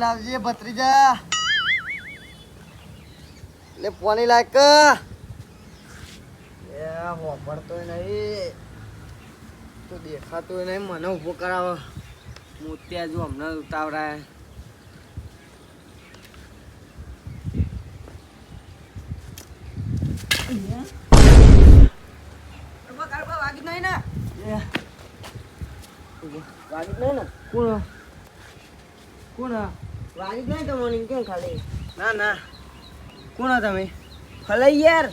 લાવજે ભત્રીજા. લે પોની લાયક એ હોપડતોય નહીં. તો દેખાતોય નહીં મને ઊભો કરાવો. મોતિયા જો હમણાં ઉતાવળાય. વાગી નહીં ને વાગી નહીં ને? કોણ? કોણ વાગી તો તમને કેમ ખાલી ના ના. કોણ તમે? હલાઈ યાર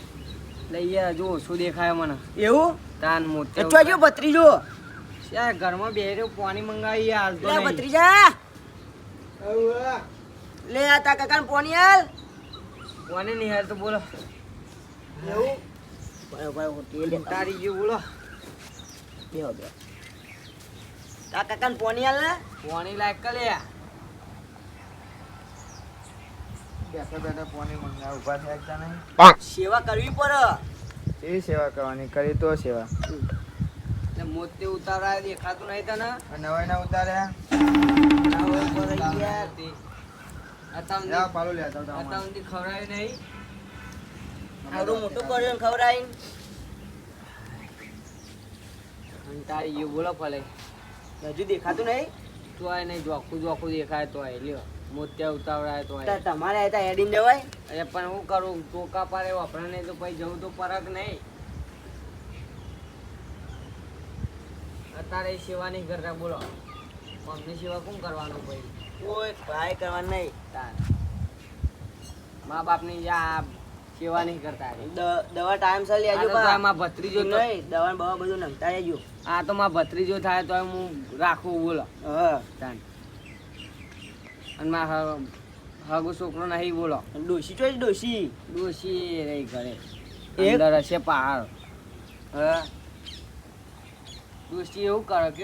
લઈ યાર જો શું દેખાય મને. એવું? તાન મોતે તો જો ભત્રીજો? યાર ઘરમાં બે રહ્યો પાણી મંગાવી હાલ તો લે નહીં. ભત્રીજા. લે આ તા કાકા પાણી હાલ. પાણી નહીં હાલ તો બોલો. એવું? ભાઈ ભાઈ હોટી તારી ગયું બોલો. બેહો બેહો તા કાકા પોણી હાલ ને? પાણી લાયક કે લે બેઠા બેઠા ઊભા થયા તા નહીં. સેવા કરવી પડે. એ સેવા કરવાની કરી તો સેવા. મોતે ઉતારાય દેખાતું નહીં તને? નવાઈ ના ઉતાર્યા. અત્યાર જા પાલો લેતા હતા સુધી નહીં. આવડું મોટું કર્યું ને અને તારી ગયું બોલો ભલે. હજુ દેખાતું નહીં? તોય નહીં જોખું જોખું દેખાય તોય લ્યો. મોત્યા ઉતાવળાય તમારે આ હેડીને જવાય. અરે પણ હું કરું ટોકા પાડે વપરા તો પછી જવું તો પરક નહીં? અત્યારે સેવા નહીં કરતા બોલો. મમ્મી સેવા કોણ કરવાનું પછી? કોઈ ટ્રાય કરવાનું નહીં. તાર. મા બાપની ની સેવા નહીં કરતા દવા ટાઈમ સર લેજો બા. ભત્રીજો નહીં દવા બવા બધું નમતા રહેજો. આ તો મા ભત્રીજો થાય તો હું રાખું બોલો. હા. અને માર હગુ છોકરો નહીં બોલો. ડોસી ચોઈ ડોસી ડોસી રહી ઘરે? અંદર હશે પહાડ હા? ડોસી એવું કરો કે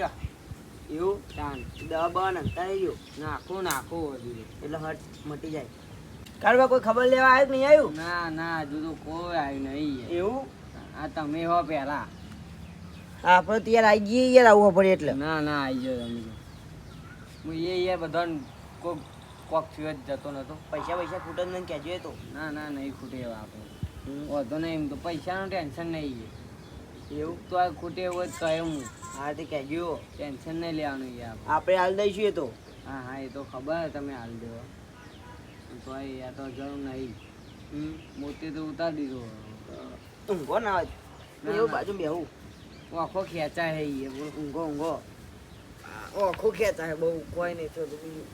એવું? તાન. દવા બવા નમતા ગયો. નાખું નાખું હજુ. એટલે હટ મટી જાય. કારવા કોઈ ખબર લેવા આવ્યું કે નહીં આવ્યું? ના ના હજુ તો કોઈ આવ્યું નહીં એવું? આ તમે હો પહેલા આપણે તો યાર આવી જઈએ યાર આવવું પડે એટલે. ના ના આવી જાઓ તમે હું એ યાર બધાને કોક કોક થયો જ જતો નતો. પૈસા પૈસા ખૂટે નહીં કહેજો એ તો. ના ના નહીં ખૂટે એવા આપણે. વધો નહીં એમ તો પૈસાનું ટેન્શન નહીં એવું તો આ ખૂટે એવું જ કહે હું હા તે કહેજો. ટેન્શન નહીં લેવાનું યાર આપણે. હાલ દઈશું એ તો. હા હા એ તો ખબર તમે હાલ દેવો તો આ તો જરૂર નહીં. મોતી તો ઉતારી દીધો. ઊંઘો ના આવે. એવું. બાજુ બેહું. હું આખો ખેંચાય હે ઊંઘો ઊંઘો. ઓખું ખેંચાય બહુ કોઈ નહીં થતું બીજું.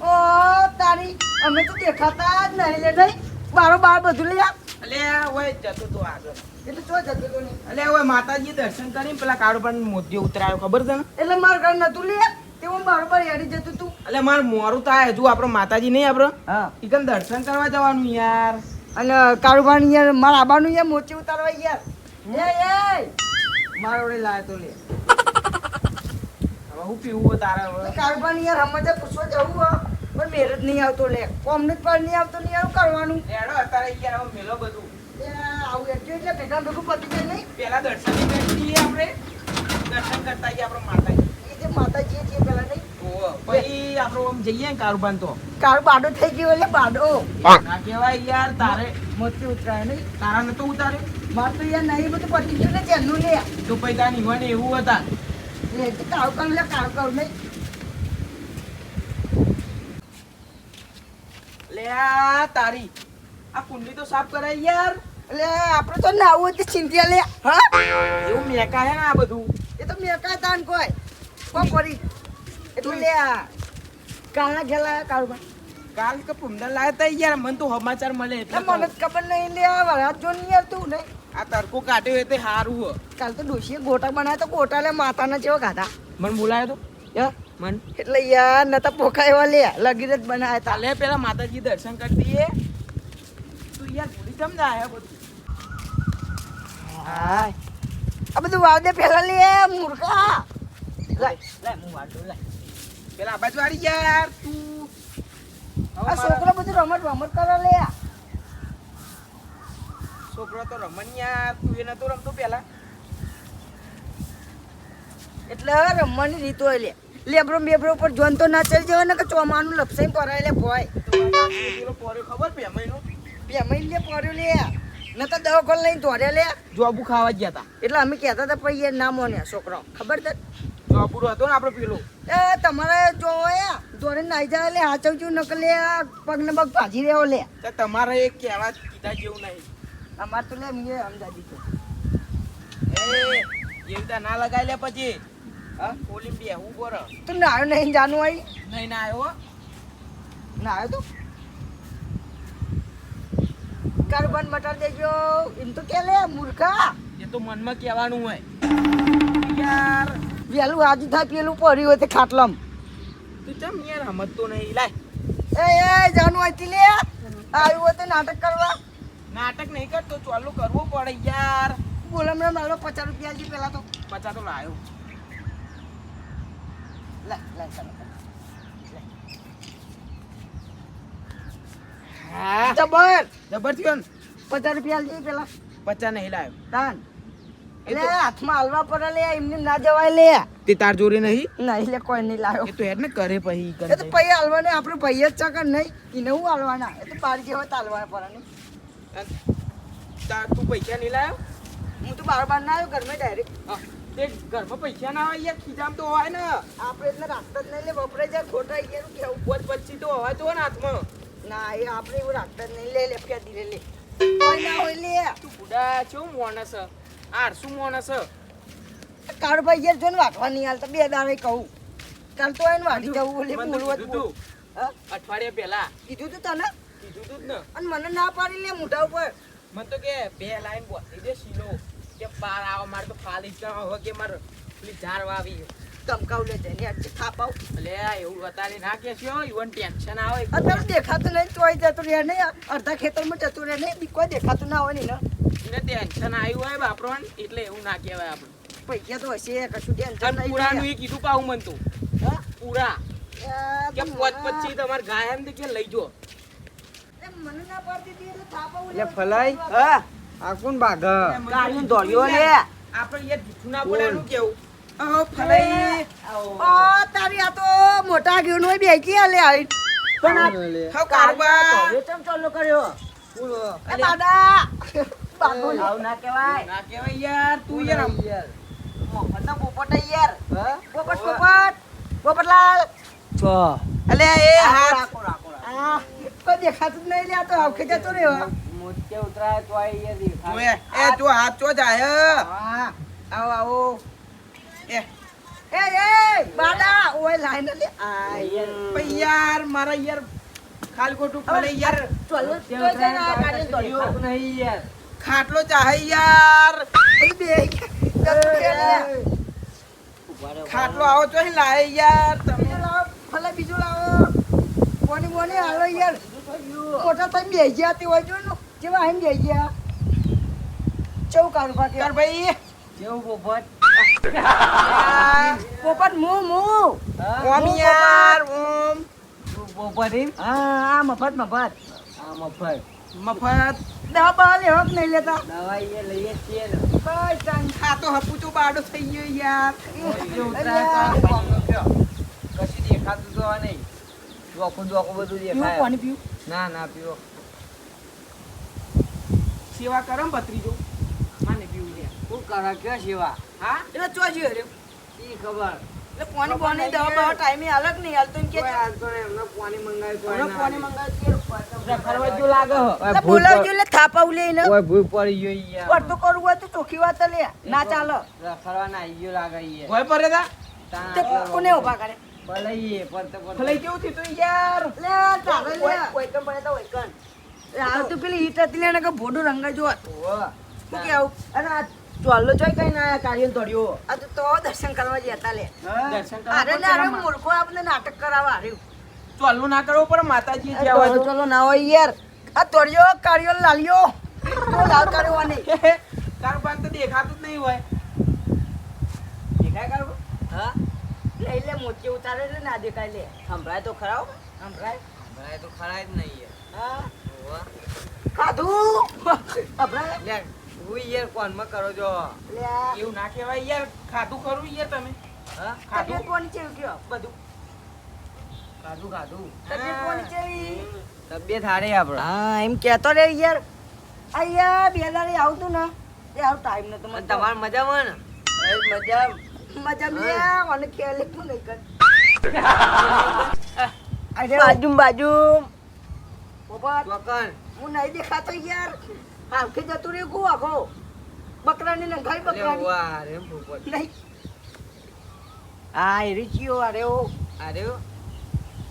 ઓ તારી અમે તો દેખાતા જ નહીં લે નહીં. બારો બાર બધું લઈ આપ અલે ઓય જતો તો આગળ. એટલે ચો જતો તો નહીં. અલે ઓય માતાજી દર્શન કરીને પેલા કાળો પણ મોતી ઉતરાયો ખબર છે ને? એટલે મારું ઘર નતું લે તે હું બરોબર હેડી જતું તું. અલે માર મોરું થાય હજુ આપણો માતાજી નહીં આપણો? હા. ઈકન દર્શન કરવા જવાનું યાર. અને કાળુભાઈ યાર મારા આબાનું યાર મોચી ઉતારવા યાર. એ એ! મારો વડે લાય તો લે. હવે હું પીવું તારા હવે? કાળુભાઈ યાર હમણાં પૂછવા જવું હો. પણ મેરજ નહીં આવતો લે. કોમને જ પણ નહીં આવતો નહીં આવું કરવાનું. એડો અત્યારે યાર હવે મેલો બધું. એ આવું એટલું એટલે ભેગા ભેગું પતી જાય નહીં. પેલા દર્શન આપણે. દર્શન કરતા આવીએ આપણો માતાજી. એ જે માતાજી છે પેલા નહીં. પછી આપણો આમ જઈએ ને કારુબાન તો કાળું બાડો થઈ ગયો એટલે બાડો ના કહેવાય યાર તારે મોતી ઉતરાય નહીં. તારા નતો ઉતારે મારે તો યાર નહીં બધું પતી ગયું ને જેનું લે. તો પછી તારા નિવાને એવું હતા. લે તે કાળું કાળું લે કાળું કાળું નહીં લે આ તારી. આ કુંડલી તો સાફ કરાય યાર. એટલે આપણે તો નાવું હતું તો લે. હા? એવું મેકા હે ને આ બધું? એ તો મેં કાંઈ તાન કોઈ. કોણ પડી લે કાળા કાલ કે પુમદા લાયા તા યાર મને તો સમાચાર મળે એટલે મને ખબર નહીં લે વરાત જો નહીં આવતું નહીં. આ તડકો કાઢ્યો તે હારું હો. કાલ તો ડોશીએ ગોટા બનાવ્યા તો ગોટા લે માતાના જેવો ખાધા. મને બોલાયો તો? મન? એટલે યાર નતા પોખા એવા લે લગીર જ બનાવ્યા તાલે પેલા માતાજી દર્શન કરતી એ તું યાર ભૂલી જમ જાય બધું? હાય. આ બધું વાવ દે પેલા લે મૂર્ખા. લે લે હું વાંધો લાય પેલા બાજુ વાળી યાર તું. આ છોકરો બધું રમત રમત કરે લે છોકરો તો રમણિયા તું એ નતો રમતો પેલા. એટલે રમવાની રીત હોય લે. લેબરો બેબરો ઉપર જોન તો ના ચડી જવાય ને કે ચોમાનું લપસાઈ પરાય લે ભોય. પેલો પોરે ખબર બે મહિને લે પડ્યો લે. ન તો દવાખાને લઈને ધોરે લે. જોબુ ખાવા ગયા હતા એટલે અમે કહેતા હતા પછી ના મોને છોકરો ખબર છે જોબુડો હતો ને આપણે પેલો? એ તમારે જો જોડે નાઈ જાય લે હાચવજો નકલ લે આ પગને પગ ભાજી રહ્યો લે. તો તમારે એક કહેવા કીધા જેવું નહીં. અમાર તો લે મીએ સમજાવી દીધું. એ એવી ના લગાઈ લે પછી. હા ઓલી બેહું બોર. તું આવ્યો નહીં જાનું આઈ. નહીં ના આવ્યો ના આવ્યો તો કાર્બન મટર દેજો. એમ તો કે લે મૂર્ખા. એ તો મનમાં કહેવાનું હોય. યાર. વેલું હાજુ થાય પેલું પડ્યું હોય તે ખાટલામ. તું ચમ યાર સમજતો નહીં લાય. એ એ જાનું આઈથી લે. આવ્યું હોય તો નાટક કરવા. નાટક નહીં કરતો ચાલુ કરવું પડે યાર. બોલમ હમણાં મારો પચાસ રૂપિયા જી પેલા તો. પચાસ તો લાયો. લે લે જબર. જબર થયો ને? પચાસ રૂપિયા જી પેલા. પચાસ નહીં લાયો. તાન. એટલે હાથમાં હાલવા પડે લે એમને ના જવાય લે. તે તાર જોડે નહીં? ના એટલે કોઈ નહીં લાવ્યો એ તો હેડ ને કરે પછી એ તો પૈ હાલવાને આપણે પૈ જ ચકર નહીં એને હું હાલવાના. એ તો બાર જેવા હાલવાના પડે તાર તું પૈસા નહીં લાયો? હું તો બાર બાર ના આવ્યો ઘરમાં ડાયરેક્ટ તે ઘરમાં પૈસા ના હોય યાર ખીજામ તો હોય ને. આપણે એટલે રાખતા જ નહીં લે વપરાય જાય ખોટા અહીંયા કેવું પોચ પચી તો હોય તો ને હાથમાં. ના એ આપણે એવું રાખતા જ નહીં લે લે ફેદી લે લે. કોઈ ના હોય લે. તું બુડા છો મોણસ. છે? આળસુ માણસ છે. કાળ ભાઈ યાર જો ને વાટવા નહીં હાલતા બે દાડે કહું. કાલ તો એને વાટી જવું બોલે મને તો. તું. હા? અઠવાડિયા પહેલા. કીધું તું તને? કીધું તું જ ને. અને મને ના પાડી લે મોઢા ઉપર. મને તો કે બે લાઈન બોલી દે શીલો. કે પાર આવા મારે તો ખાલી જ હવે કે મારે પેલી ઝાર વાવી ધમકાવ લે જઈને યાર થાપાવ એટલે એવું બતાડી ના કે છો ઈવન ટેન્શન આવે. અત્યારે દેખાતું નહીં તોય જતું રહે નહીં અડધા ખેતરમાં જતું રહે નહીં બી કોઈ દેખાતું ના હોય ને. એને ટેન્શન આવ્યું હોય બાપરોન એટલે એવું ના કહેવાય આપણે પૈસા તો હશે કશું ટેન્શન નહીં પૂરાનું એ કીધું પાવું મન તું. હા? પૂરા. કે પોત પછી તમારે ગાય એમ કે લઈ જો. એ મને ના પાડતી હતી એટલે થાપાવ લે ફલાઈ? હા. આ કોણ બાઘ? ગાડીમાં દોડ્યો લે. આપણે એ જૂઠું ના બોલાનું કેવું? ફલાઈ ઓ તારી આ તો મોટા ગયું નો બેકી આલે આઈ પણ હાવ કારબા ચમ ચાલુ કર્યો. એ દાદા. બાપુ આવું ના કહેવાય. ના કહેવાય યાર તું યાર યાર. મોહન ના પોપટ યાર. હા? પોપટ પોપટ. પોપટલાલ. છ. અલે એ હાથ. રાખો રાખો. આ કોઈ દેખાતું જ નહીં લે આ તો આવખે જતો રહ્યો. મોચે ઉતરાય તો આ યાર દેખાય. એ તું હાથ ચો જાય હા. આવો આવો. એ. એ એ બાડા ઓય લાઈન લે આ યાર. મારા યાર ખાલી ખોટું ફલે યાર. ચાલો તો આ ગાડી દોડ્યો નહીં યાર? ખાટલો ચાહે યાર. બે. ખાટલો આવો તો લાય યાર. તમે લાવો ભલે બીજું લાવો. કોની બોની હાલો યાર. મોટા થઈ બે ગયા તે હોય જો જેવા આઈને બે ગયા. ચૌ કાઢું બાકી યાર ભાઈ કેવું પોપટ? પોપટ મુ મુ? ઓમ યાર ઓમ. તું પોપટ એમ? હા આ મફત મફત. આ મફત. મફત. દવા બવા લેવા કે નહીં લેતા? દવા યાર લઈએ છીએ બસ ચાંદ ખાતો હપુ તો બાડો થઈ ગયો યાર. તો. કશું દેખાતું તો નહીં. ડોકું ડોકું બધું દેખાય. પાણી પીવું. ના ના પીવો. સેવા કરમ ભત્રીજો. કરે કે સેવા હા? એટલે ચોજ્યો રે ઈ ખબર. એટલે પાણી પાણી દવા બવા ટાઈમે અલગ નહીં હાલતો એમ કે કોઈ એમને પાણી મંગાવ્યું કોઈ પાણી મંગાવી રખડવા લાગે હો. બોલાવજો એટલે થાપાવ લે ને ઓય ભૂઈ પડી ગયો ઈ યાર. પડતું કરવું હોય તો ચોખ્ખી વાત લે. ના ચાલો. રખડવા ના ઈ ગયો લાગે યાર. તે? કોને ઊભા કરે. કેવું તું લે ચાલે લે. ઓયકન પડે તો ઓયકન એ આ તો પેલી ઈટ હતી લે ને કે ભોડું રંગ જો ઓહો. શું કેવું? અને આ ચોલ્લો જોઈ કઈ ના કાર્ય દોડ્યો? આ તો દર્શન કરવા જતા લે. દર્શન કરવા અરે ને અરે મૂર્ખો આપણે નાટક કરાવવા આવ્યું. ચાલુ ના કરવું પડે માતાજી જ્યાં હોય ચલો તો. ચલો ના હોય યાર. આ તોડ્યો કાર્યો લાલ્યો. તો લાલ કાર્યો નહીં તારું પાન તો દેખાતું જ નહીં હોય. દેખાય કરવું હા? લઈ લે મોચી ઉતારે લે ના દેખાય લે. સંભળાય તો ખરા હો. સંભળાય. સંભળાય તો ખરા જ નહીં યાર. હા. ખાધું લે. હું યાર કોનમાં કરો છો? એવું ના કહેવાય યાર ખાધું ખરું યાર તમે? હા? ખાધું? કોણ છે કયો? બધું. ખાધું ખાધું. તબિયત કોણ છે તબિયત હારી આપણે હા એમ કહેતો રે યાર. અહીંયા બેલારી આવતું ને. એ આવું ટાઈમ નતો મને તમારે મજામાં ને? એ મજા મજા મે મને કેલે પણ નહીં કર. બાજુ બાજુ. પોપટ ચોકન. હું નહીં દેખાતો યાર. આંખે જતું રહ્યું કુ આખો બકરાની નંખાઈ અરે બકરાની. વાહ રે પોપટ નહીં. એ રીચિયો અરે ઓ અરે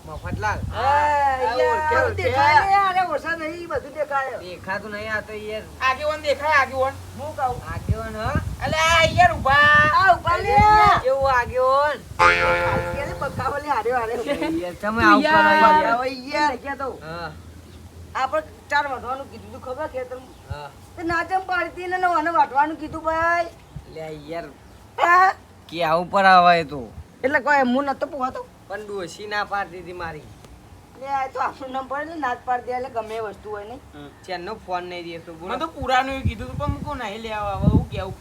મફતલાલ બધું દેખાય ને, અરે ઓછા નહીં બધું દેખાય. દેખાતું નહીં આ તો યાર. આગેવાન દેખાય આગેવાન. હું કહું? આગેવાન હ? અલે આ યાર ઊભા આ ઊભા લે કેવું આગેવાન. કેલે બકાવો લે હારે હારે યાર તમે આવું કરો યાર. યાર. યાર કે તો. હા. આપણે ચાર વાટવાનું કીધું તું ખબર કે તને હા. તે નાચમ પાડતી ને મને વાટવાનું કીધું ભાઈ. લે યાર? કે આવું પર આવે તો. એટલે કોઈ હું નતો પોવાતો? પણ ડોશી ના પાડતી હતી મારી. લે આ તો આપણું નામ પડે ને નાચ પાડી દે એટલે ગમે વસ્તુ હોય ને ચેનનો ફોન નહીં દેતો મને બોલો તો પુરાનું કીધું તું પણ કો નહીં લેવા હવે હું કેવું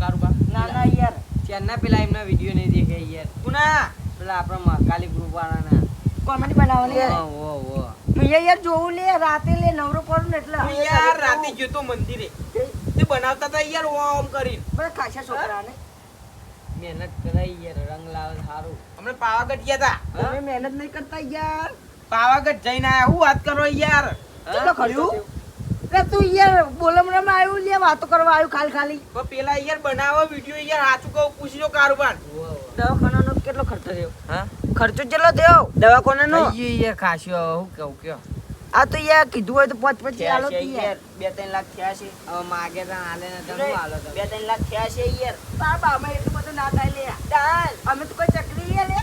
કારુબા ના ના યાર. ચેનના પેલા એમના વીડિયો નહીં દેખે યાર. તું ના પેલા આપણા મહાકાલી ગ્રુપ વાળાના. કોમેડી બનાવવાની ઓ ઓ યાર જોવું લે રાતે લે નવરો પડું ને એટલે યાર રાતે ગયો તો મંદિરે. તે બનાવતા હતા યાર ઓમ કરીને. બસ ખાસા છોકરાને. મહેનત કરાઈ યાર રંગ લાવે સારું હમણાં પાવાગઢ ગયા હતા અમે મહેનત નહીં કરતા યાર. પાવાગઢ જઈને આયા. હું વાત કરો યાર? ચલો ખડ્યું. એટલે તું યાર બોલમણામાં આવ્યું લે વાતો કરવા આવ્યું ખાલી ખાલી. પેલા યાર બનાવો વીડિયો યાર સાચું કહું પૂછજો કારોબાર. દવાખાનાનો કેટલો ખર્ચો થયો? હા? ખર્ચો કેટલો થયો દવાખાનાનો યાર ખાસ્યો હું કહું કયો આ તો યાર કીધું હોય તો પાંચ થયા આલો યાર બે ત્રણ લાખ થયા છે. હવે માગે તો હાલે ને તો હાલો તમે? બે ત્રણ લાખ થયા છે યાર. બાબા અમે એટલું બધું ના થાય લે. ચાલ અમે તો કોઈ ચકરી લે. લે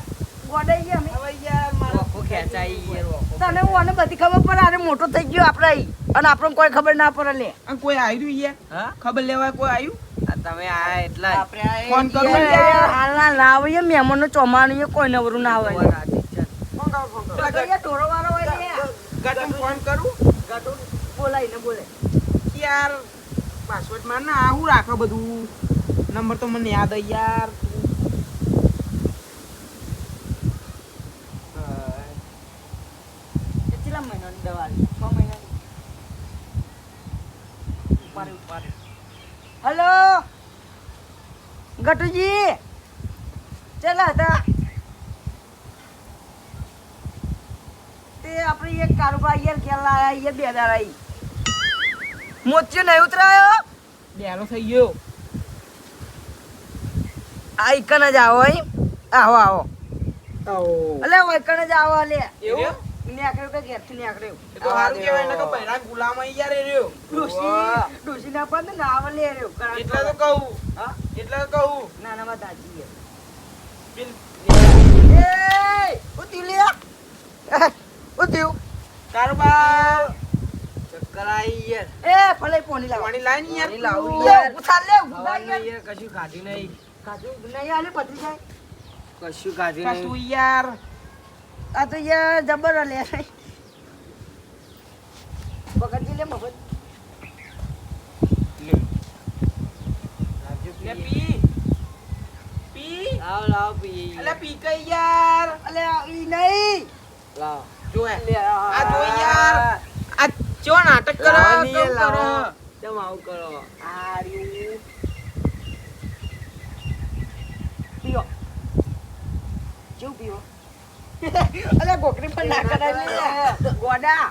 ગોડાઈ અમે. હવે યાર મારો ખેંચાઈ યાર તને હું બધી ખબર પડે અરે મોટો થઈ ગયો આપણે. અને આપણને કોઈ ખબર ના પડે લે. આ કોઈ આવ્યું યાર? હા? ખબર લેવા કોઈ આવ્યું તમે આ એટલા ફોન કરું. હાલના ના આવીએ યાર, મહેમાનનો ચોમાનું કોઈ નવરું ના આવે તો યાર ઢોરો વાળો હોય લે. ગાટમ ફોન કરું? ગાટુ? બોલાય ને બોલે યાર પાસવર્ડમાં ના આ હું રાખો બધું. નંબર તો મને યાદ હોય યાર કેટલા મહિનાની દવા લે? છ મહિનાની ઉપાડે, ઉપાડે. હલો ગટુજી. ચલા હતા તે આપણે એક કારોબાર યાર ખેલ આયા બે દાડા ઈ. મોચ્યો નહીં ઉતરાયો? બેરો થઈ ગયો. આ ઈકન જ આવો આવો આવો. ઓ ઈકન જ આવો લે એવું? નીકળ્યો કે ઘેરથી નીકળ્યો? એ તો સારું કહેવાય ને કે પહેલા ગુલામ આઈ યાર રહ્યો. ડોસી ડોસી ના પણ ના લે રહ્યો. એટલે તો કહું. હા? એટલે તો કહું. ના ના માં દાજી. પેલ- એ ઉતી લે. ઉતી કારોબાર. ચક્કર આઈ યાર. એ ભલે પોણી લાવ. પાણી લાઈ ને યાર. પાણી લાવું. લે યાર. ઉતાર લે યાર. યાર કશું ખાધું નહીં. ખાધું નહીં આલે પતરી જાય. કશું ખાધું નહીં. તું યાર. આ તો યાર જબર લે પકડી લે મફત. લે. પી. પી. લાવો લાવ પી. અલે પી કઈ યાર. અલે ઈ નહીં. લાવો. જો લે આ. જો યાર. આ ચો નાટક કરો કેમ કરો. કેમ આવું કરો? આ રી પીઓ. જો પીઓ? અલે ગોકરી પણ ના કરાય લે ગોડા.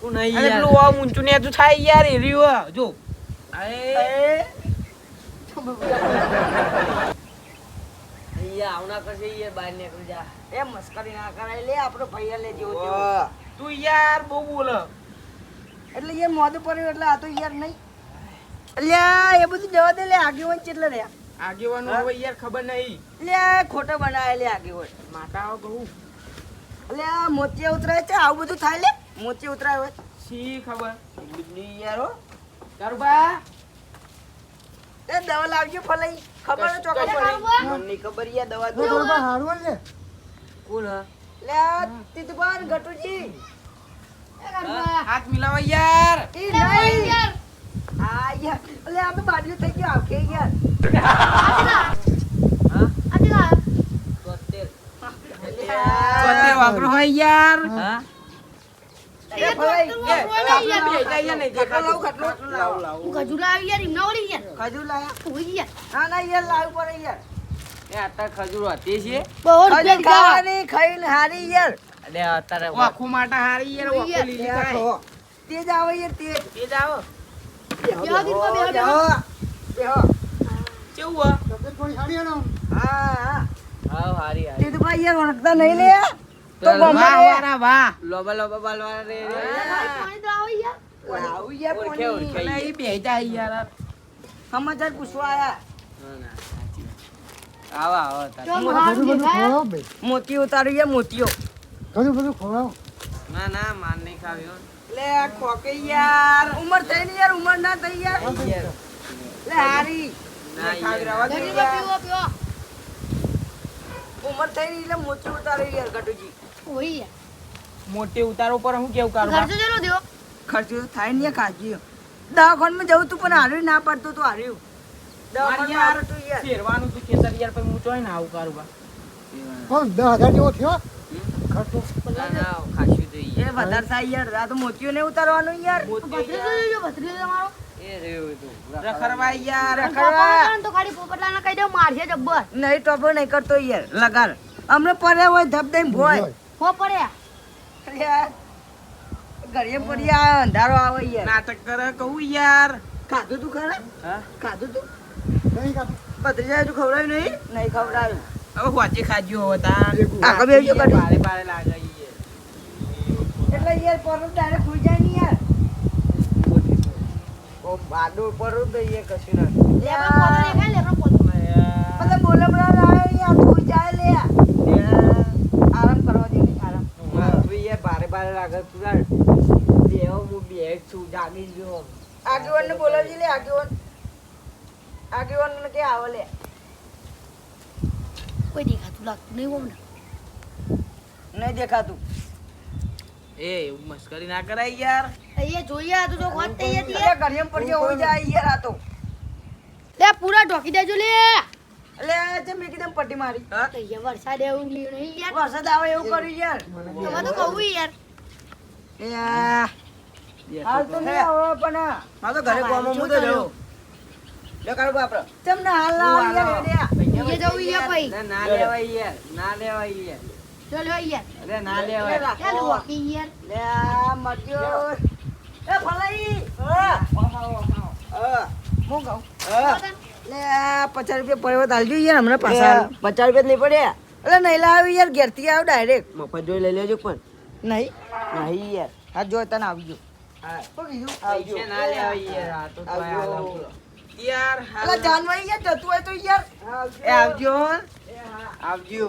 તું નહીં યાર. પેલું આ ઊંચું ને તું થાય યાર એ રહ્યું. જો. આય અહીંયા આવના કરશે યાર બહાર નીકળી જા. એ મસ્કરી ના કરાય લે આપણો ભૈયા લે જેવો તેવો. તું યાર બહુ બોલ. એટલે એ મોઢું પડ્યું એટલે આ તો યાર નહીં. અલ્યા એ બધું જવા દે લે આગેવાન ચેટલે રહ્યા? આગેવાનું હવે યાર ખબર નહીં. લે ખોટો બનાવે લે આગેવાન. માતા બહુ. આ મોતિયા ઉતરાય છે આવું બધું થાય લે. મોતિયા ઉતરાય હોય. સી ખબર? બુદ્ધિ યાર હો. ગરબા એ દવા લાવજો ફલાઈ. ખબર કશ પડી નહીં. મને ખબર યાર દવા દો. કોણ હા. લે આ તીતબાન ગટુજી હાથ મિલાવો યાર. એ નહીં. આ યાર. એટલે આ તો બાજુ થઈ ગયો આવકે યાર. વાપરો હોય યાર ખજૂર લાયા ના ના યાર લાવવું પડે યાર એ અત્યારે ખજૂર હતી છે ખજૂર હારી યાર એટલે અત્યારે વાખો માટે હારી યાર વાખો લીલી યાર, તેજ આવે યાર તેજ તે જ આવો બેહો, બેહો, બેહો. બેહો. કેવું હો? હા હા. હા હારી હારી. તે તો ભાઈ યાર વળગતા નહીં લે. તો વાહ વારા વાહ લોબા લોબા બાલવા રે રે. લાવું યાર ઓળખે, પોણી. ઓળખે. અને ઈ બે યાર. સમાચાર પૂછવા આયા. ના, ના, માન વાત. આવો આવો તાર. મોતી ઉતારી યાર મોતીઓ. ના ના માર નહીં ખાવ્યો લે ખોકે યાર. ઉમર થઈ ને યાર ઉમર ના થઈ યાર. યાર. લે હારી. ઉમર થઈ એટલે મોતી ઉતારી યાર ગટુજી મોટી ઉતારો પર હું કેવું કરું ખર્ચો તો થાય ને કાજી દવાખાનામાં જવું તું પણ હાર્યું ના પડતું તું હાર્યું હારું તું કેસર યાર પછી હું ચોય ને આવું કરું બા ખાશું તો એ વધારે થાય યાર આ તો મોતીઓ ને ઉતારવાનું યાર. યાર. એ નહીં ટોપો નહીં કરતો યાર લગાડ. અમને પડ્યા હોય ધબ દઈને ભોય. યાર ઘરે પડી અંધારો આવે યાર. નાટક કરે કહું યાર. ખાધું તું ખરા? ખાધું તું? પત્રીજા તું ખવડાવ્યું નહીં? નહીં ખવડાવ્યું. હવે હોચે ખાજો હવે તા આગળ બેસજો લાગે એટલે યાર પરત ડાયરેક્ટ ખુઈ જાય કશું ના બધા બોલમડા લાવે જાય લે. આરામ કરવા દે આરામ. તું ભારે ભારે લાગે તું યાર. બેહો, હું બેહ છું, જાગી ગયો. આગેવાન ને બોલાવજે લે આગેવાન. આગેવાન ને કે આવે લે. નહીં દેખાતું. એ મસ્કરી ના કરાય યાર. એટલે ઘરે પડી હોય જાય યાર આ તો. પૂરા ઢોકી દેજો લે. એટલે જે મેં કીધું પટ્ટી મારી. હા? તો અહીંયા વરસાદ એવું નહીં યાર. વરસાદ આવે એવું કર્યું યાર. તમે તો કહું યાર. એ હાલ તો નહીં આવો પણ મા તો ઘરે કોમો હું તો જઉં. લે કાઢો બાપરા. તમને હાલ ના આવે યાર. એ જવું યાર ભાઈ. ના લેવાય યાર, ના લેવાય યાર. યાર અરે ના યાર લે એ ફલાઈ. હા. કહું. લે પચાસ રૂપિયા પડ્યો હાલજો યાર હમણાં પાછા. પચાસ રૂપિયા જ નહીં પડ્યા. એટલે નહીં લાવ્યું યાર ઘેરથી આવ્યો ડાયરેક્ટ મફત જોઈ લઈ લેજો પણ નહીં. નહીં યાર. હા જો તને આવી ગયો હા. શું કીધું? પૈસા ના લેવાય યાર આ તો તોય આવજો. યાર હાલો. અલા જાનવાઈ હોય તો યાર. આવજો. આવજો.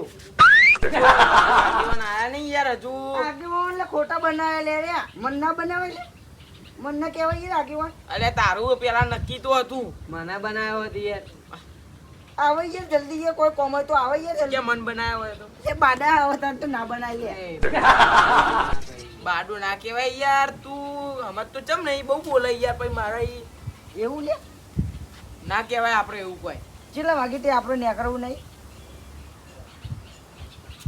નહીં યાર હજુ આગેવાન એટલે ખોટા બનાવે લે રે મન ના બનાવે છે? મન ના કહેવાય યાર આગેવાન અરે તારું પેલા નક્કી તો હતું. મને બનાવ્યો હતી યાર. આવે યાર જલ્દી યાર કોઈ કોમર તો આવે જલ્દી. મન બનાવ્યો હોય તો? એ બાડા આવે તાર તો ના બનાવી લે. બાડું ના કહેવાય યાર તું. હમત તો ચમ નહીં બહુ બોલે યાર પછી મારા એવું લે? ના કહેવાય આપણે એવું કોઈ. કેટલા વાગે તે આપણે નીકળવું કરવું નહીં.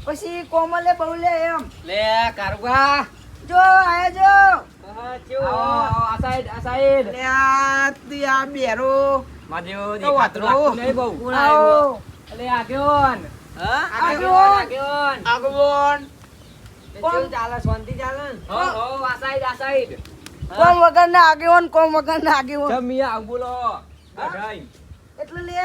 પછી કોમલે બહુ લે એમ લે કારુબા જો આયા જો આ side, આ side. લે આ તી આ બેરો માધ્યો તો દેખાતું વાતરો. લાગતું નહીં બહુ. આવો અલે આગેવાન. હા? આગેવાન. આગેવાન. આગવન તે ચાલે? શાંતિ ચાલે? હો, હો, આ side. કોમ વગર ના આગેવન કોમ વગર ના આગેવન જમી આવ બોલો. ગઢાઈ. એટલે લે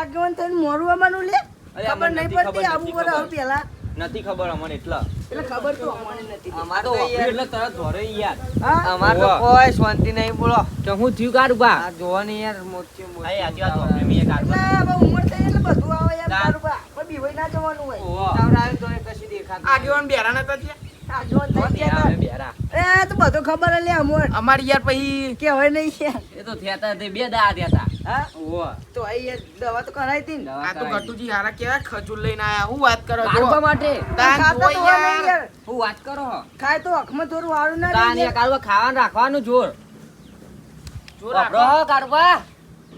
આગેવન થઈને મોરું નું લે ખબર નહીં પડતી આવું બધા પેલા નથી ખબર અમને એટલા. એટલે ખબર તો અમને નથી. અમાર તો એટલે તરત ધોરે યાર. હા? અમાર તો કોઈ શાંતિ નહીં બોલો. તો હું થયું કારુબા આ જોવો ને યાર મોટી મોટી આ આ તો પ્રેમી એક એટલે હવે ઉમર થઈ એટલે બધું આવે યાર ગાલ. ઊભા બા. પણ બીવાઈ ના જવાનું હોય. ઓહો. આવે તો કશી દેખાતું આગેવાન બેરા નતા થયા એ તો બધું ખબર લે અમોર. અમારી યાર પછી કહેવાય નહીં યાર એ તો થયા તે બે દા થયા હા? ઓહો. તો આ યાર દવા તો કરાવી હતી ને. આ તો ગટુજી હારા કેવા ખજૂર લઈને આયા. હું વાત કરો? માટે. તાન તો યાર. હું વાત કરો ખાય તો આંખમાં થોડું વાળું ના તાન યાર. કારવા ખાવાનું રાખવાનું જોર. જોર રાખો. હો કારવા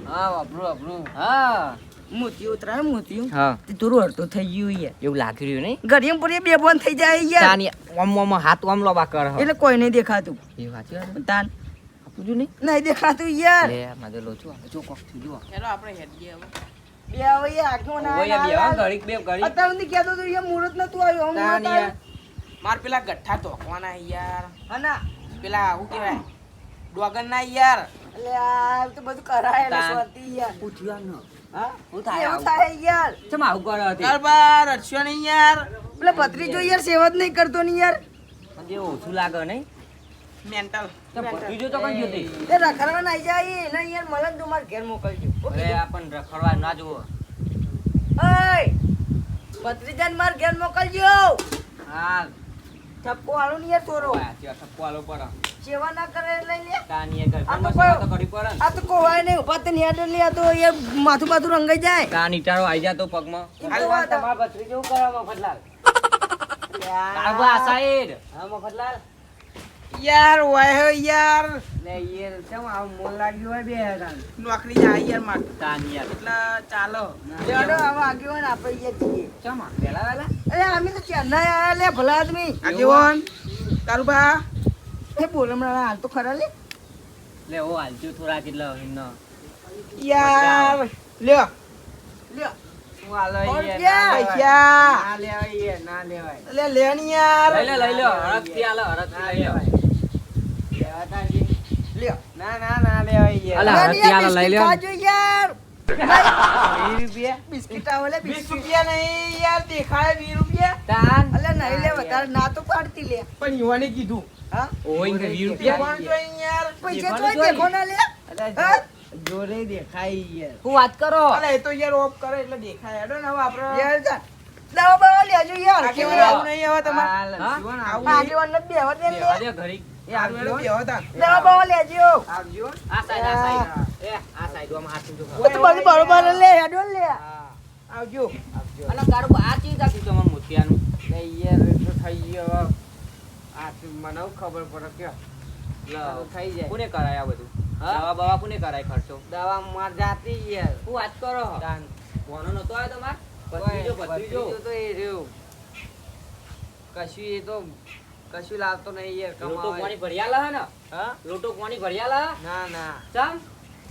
હા વાપરું વાપરું. હા. મોતિયું ઉતરાય મોતિયું. હા. તે થોડું હરતું થઈ ગયું યાર એવું લાગી રહ્યું નહીં? ઘડીએ પૂરી બે બોન થઈ જાય યાર તાન ઓમ ઓમ હાથ ઓમ લોબા કર હો. એટલે કોઈ નહીં દેખાતું. એ વાત છે તાન. આપું નહીં? નહીં દેખાતું યાર. લે મારે જો કોક આપણે હવે. બે હવે યાર ના ઓય બે ના- હો, ઘડીક બે અત્યાર કહેતો હતો યાર મુહૂર્ત નતું આવ્યું હવે તાન મુહૂર્ત યાર. આવ્યું. માર પેલા ગઠ્ઠા ધોકવાના યાર. હા પેલા શું કહેવાય? ડોગન ના યાર. એટલે આ તો બધું કરાય એટલે. યાર. પૂછ્યું ન. હા? શું થાય એવું થાય યાર. ચમ આવું કરો હતી ગરબા રડશો નહીં યાર. એટલે ભત્રીજો યાર સેવા જ નહીં કરતો ને યાર. જે ઓછું લાગે નહીં? મેન્ટલ તો કઈ તે રખડવા ના જાય એને યાર મલન તો મારા ઘેર મોકલજો. અરે? રખડવા ના જુઓ. ઓય ભત્રીજાને મારા ઘેર મોકલજો. હા. ઠપકો વાળો ને યાર તોરો. ઠપકો આલો પર સેવા ના કરે એટલે લે. તાની તો કરી પર આ તો કોવાય ઊભા લે તો માથું બાથું રંગાઈ જાય. તાન ઈટાળો આઈ જા તો પગમાં. આ. તમારા ભત્રીજો શું કરવા મફતલાલ? યાર. કારવા સાઈડ હા મફતલાલ? યાર લે યાર કેમ આવું મોલ લાગ્યું હોય બે હેરાન નોકરી જાય યાર માર. તાન યાર. એટલે ચાલો. લેડો આવા આગેવાન આપણે છીએ. ચમ પેલા વેલા? અરે અમે તો ચેન્નાઈ આયા લે ભલા આદમી. આગેવાન તારું એ બોલ હમણાં હાલ તો ખરા લે. લે ઓ હાલજો થોડા કેટલા હિન્નો યાર લ્યો. લ્યો? ના ના ના લઈ લેવાય. બિસ્કિટ આવે વીસ રૂપિયા નહીં યાર દેખાય વીસ રૂપિયા. તાન અલે નહીં લે વધારે ના તો પાડતી લે. પણ યુવાને કીધું. હા? ઓય ને વીસ રૂપિયા રૂપિયા યાર? પૈસા તો દેખો ના લે. જોરે દેખાય યાર. હું વાત કરો? અરે એ તો યાર ઓફ કરે એટલે દેખાય. હેડો ને હવે આપણે યાર જા. દવા બવા લેજો યાર. કેવું આવું નહીં હવે તમારે. હા? જીવન આ આવું દે એ. દવા બવા લેજો આવજો. સાઈડ આ સાઈડ એ આ સાઈડ આમાં હાથ ઊંચો તો બધું બરોબર લે હેડો લે. હા, આવજો. અને તારું આ ચીજ આપી તમારું મોતિયાનું. યાર એટલું થઈ ગયો. હવે. આ મને ખબર પડે કે થઈ જાય. કોને કરાય આ બધું? દવા બવા કોને કરાય ખર્ચો? દવા માર જાતી યાર. હું વાત કરો? કોનો નતો આવ્યો તમાર? ભત્રીજો, ભત્રીજો તો એ રહ્યો. કશું એ તો કશું લાવતો નહીં યાર લોટો પાણી ભર્યા લા ને? હા? લોટો પાણી ભર્યાલા ના ના. ચમ?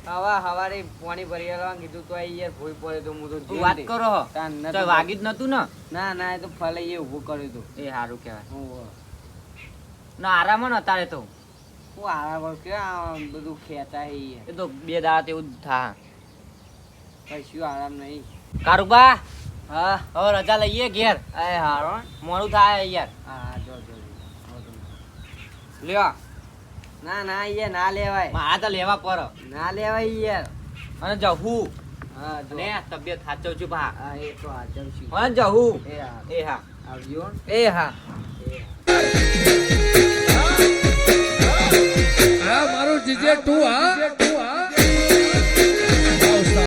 હવા હવારે પાણી ભરી લેવા કીધું તો યાર ભોઈ પડે તો હું તો વાત કરો? તો વાગી જ નતું ને? ના ના એ તો ફલે એ ઊભું કર્યું તું એ સારું કહેવાય. હું ના આરામ ને અત્યારે તો. હું આરામ કે બધું ખેંચાય એ તો બે દાડા જ થા કશું આરામ નહીં. કારુબા? હા? હવે રજા લઈએ ઘેર. એ હારો. મોડું થાય યાર. હા જો જો લ્યો. ના ના યાર ના લેવાય. મારા તો લેવા પર. ના લેવાય યાર. અને જહું. હા તબિયત તબિયત સાચવજો ભા. હા એ તો હાજર છું. અને જહું. એ હા. એ હા. આવજો. એ હા. આ મારું જીજે તું હા.